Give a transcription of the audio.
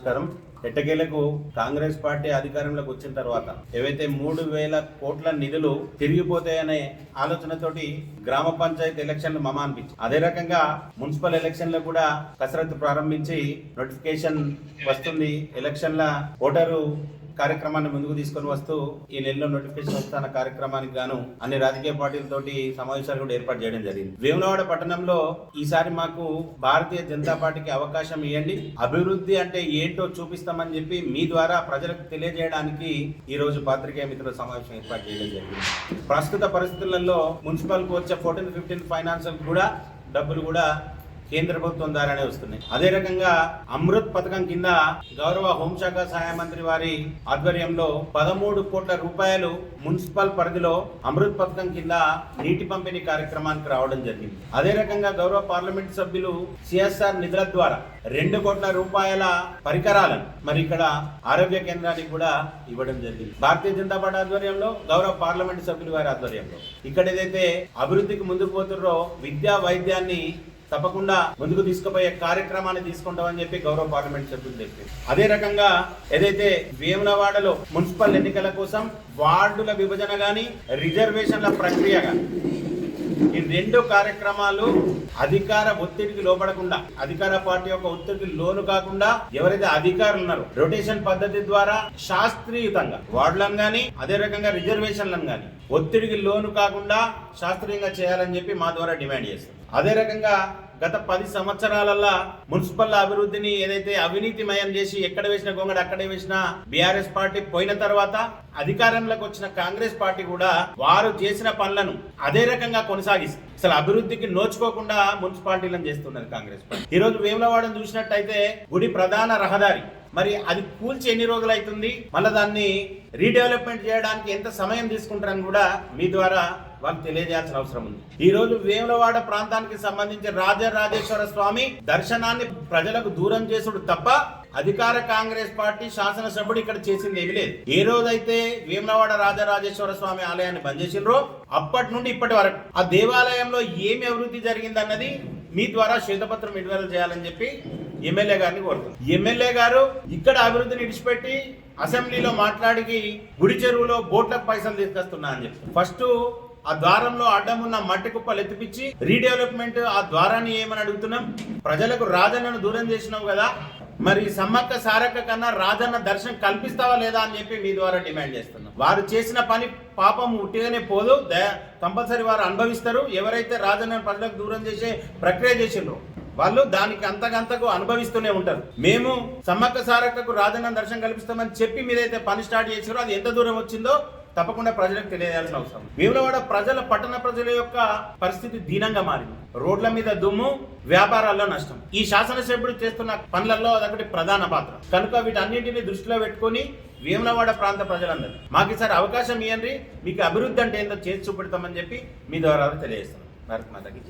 నమస్కారం. ఎట్టకేలకు కాంగ్రెస్ పార్టీ అధికారంలోకి వచ్చిన తర్వాత ఏవైతే మూడు వేల కోట్ల నిధులు తిరిగిపోతాయనే ఆలోచనతోటి గ్రామ పంచాయతీ ఎలక్షన్లు మమ అనిపించి అదే రకంగా మున్సిపల్ ఎలక్షన్లు కూడా కసరత్తు ప్రారంభించి నోటిఫికేషన్ వస్తుంది. ఎలక్షన్ల ఓటరు కార్యక్రమాన్ని ముందుకు తీసుకొని వస్తూ ఈ నెలలో నోటిఫికేషన్ వస్తున్న కార్యక్రమానికి గాను అన్ని రాజకీయ పార్టీలతోటి సమావేశాలు కూడా ఏర్పాటు చేయడం జరిగింది. వేములవాడ పట్టణంలో ఈసారి మాకు భారతీయ జనతా పార్టీకి అవకాశం ఇవ్వండి. అభివృద్ధి అంటే ఏంటో చూపిస్తామని చెప్పి మీ ద్వారా ప్రజలకు తెలియజేయడానికి ఈ రోజు పాత్రికేయ మిత్రుల సమావేశం ఏర్పాటు చేయడం జరిగింది. ప్రస్తుత పరిస్థితులలో మున్సిపల్కి వచ్చే ఫోర్టీన్ ఫిఫ్టీన్ ఫైనాన్షియల్ కూడా డబ్బులు కూడా కేంద్ర ప్రభుత్వం ద్వారానే వస్తున్నాయి. అదే రకంగా అమృత్ పథకం కింద గౌరవ హోంశాఖ సహాయ మంత్రి వారి ఆధ్వర్యంలో పదమూడు కోట్ల రూపాయలు మున్సిపల్ పరిధిలో అమృత్ పథకం కింద నీటి పంపిణీ కార్యక్రమానికి రావడం జరిగింది. అదే రకంగా గౌరవ పార్లమెంట్ సభ్యులు సిఎస్ఆర్ నిధుల ద్వారా రెండు కోట్ల రూపాయల పరికరాలను మరి ఇక్కడ ఆరోగ్య కేంద్రానికి కూడా ఇవ్వడం జరిగింది. భారతీయ జనతా పార్టీ ఆధ్వర్యంలో గౌరవ పార్లమెంట్ సభ్యులు వారి ఆధ్వర్యంలో. ఇక్కడ ఏదైతే అభివృద్ధికి ముందుకు పోతుర్రో విద్యా వైద్యాన్ని తప్పకుండా ముందుకు తీసుకుపోయే కార్యక్రమాన్ని తీసుకుంటామని చెప్పి గౌరవ పార్లమెంట్ సభ్యులు చెప్పి. అదే రకంగా ఏదైతే వేములవాడలో మున్సిపల్ ఎన్నికల కోసం వార్డుల విభజన గాని రిజర్వేషన్ల ప్రక్రియ గాని ఈ రెండు కార్యక్రమాలు అధికార ఒత్తిడికి లోపడకుండా అధికార పార్టీ యొక్క ఒత్తిడికి లోను కాకుండా ఎవరైతే అధికారులు ఉన్నారో రొటేషన్ పద్ధతి ద్వారా శాస్త్రీయుతంగా వార్డులను గాని అదే రకంగా రిజర్వేషన్లను గాని ఒత్తిడికి లోను కాకుండా శాస్త్రీయంగా చేయాలని చెప్పి మా ద్వారా డిమాండ్ చేస్తాం. అదే రకంగా గత పది సంవత్సరాలల్లా మున్సిపల్ అభివృద్ధిని ఏదైతే అవినీతిమయం చేసి ఎక్కడ వేసిన గొంగడు అక్కడే వేసిన బీఆర్ఎస్ పార్టీ పోయిన తర్వాత అధికారంలోకి వచ్చిన కాంగ్రెస్ పార్టీ కూడా వారు చేసిన పనులను అదే రకంగా కొనసాగిస్తుంది. అసలు అభివృద్ధికి నోచుకోకుండా మున్సిపాలిటీలను చేస్తున్నారు కాంగ్రెస్ పార్టీ. ఈ రోజు వేములవాడని చూసినట్టయితే గుడి ప్రధాన రహదారి మరి అది కూల్చి ఎన్ని రోజులు అవుతుంది మళ్ళీ దాన్ని రీడెవలప్మెంట్ చేయడానికి ఎంత సమయం తీసుకుంటారని కూడా మీ ద్వారా వాళ్ళకి తెలియజేయాల్సిన అవసరం ఉంది. ఈ రోజు వేములవాడ ప్రాంతానికి సంబంధించి రాజరాజేశ్వర స్వామి దర్శనాన్ని ప్రజలకు దూరం చేసుడు తప్ప అధికార కాంగ్రెస్ పార్టీ శాసనసభ్యుడు ఇక్కడ చేసింది ఏమీ లేదు. ఏ రోజైతే వేములవాడ రాజరాజేశ్వర స్వామి ఆలయాన్ని బంద్ చేసిండ్రో అప్పటి నుండి ఇప్పటి వరకు ఆ దేవాలయంలో ఏమి అభివృద్ధి జరిగిందన్నది మీ ద్వారా శ్వేతపత్రం విడుదల చేయాలని చెప్పి ఎమ్మెల్యే గారిని కోరుతుంది. ఎమ్మెల్యే గారు ఇక్కడ అభివృద్ధిని విడిచిపెట్టి అసెంబ్లీలో మాట్లాడికి గుడి చెరువులో బోట్లకు పైసలు తీసుకొస్తున్నా అని చెప్పి. ఫస్ట్ ఆ ద్వారంలో అడ్డం ఉన్న మట్టి కుప్పలు ఎత్తిపించి రీడెవలప్మెంట్ ఆ ద్వారాన్ని ఏమని అడుగుతున్నాం? ప్రజలకు రాజన్నను దూరం చేసినావు కదా మరి సమ్మక్క సారక్క కన్నా రాజన్న దర్శనం కల్పిస్తావా లేదా అని చెప్పి మీ ద్వారా డిమాండ్ చేస్తున్నాం. వారు చేసిన పని పాపం ఉట్టిగానే పోదు. కంపల్సరీ వారు అనుభవిస్తారు. ఎవరైతే రాజన్న ప్రజలకు దూరం చేసే ప్రక్రియ చేసిండ్రో వాళ్ళు దానికి అంతకంతకు అనుభవిస్తూనే ఉంటారు. మేము సమ్మక్క సారక్కకు రాజన్న దర్శనం కల్పిస్తామని చెప్పి మీరైతే పని స్టార్ట్ చేసారో అది ఎంత దూరం వచ్చిందో తప్పకుండా ప్రజలకు తెలియజేయాల్సిన అవసరం. వేములవాడ ప్రజల పట్టణ ప్రజల యొక్క పరిస్థితి దీనంగా మారింది. రోడ్ల మీద దుమ్ము వ్యాపారాల్లో నష్టం. ఈ శాసనసభ్యుడు చేస్తున్న పనులలో అదొకటి ప్రధాన పాత్ర. కనుక వీటన్నింటినీ దృష్టిలో పెట్టుకొని వేములవాడ ప్రాంత ప్రజలందరూ మాకు ఈసారి అవకాశం ఇవ్వండి మీకు అభివృద్ధి అంటే ఏందో చేసి చూపెడతామని చెప్పి మీ ద్వారా తెలియజేస్తున్నాం. భారత్ మాతకి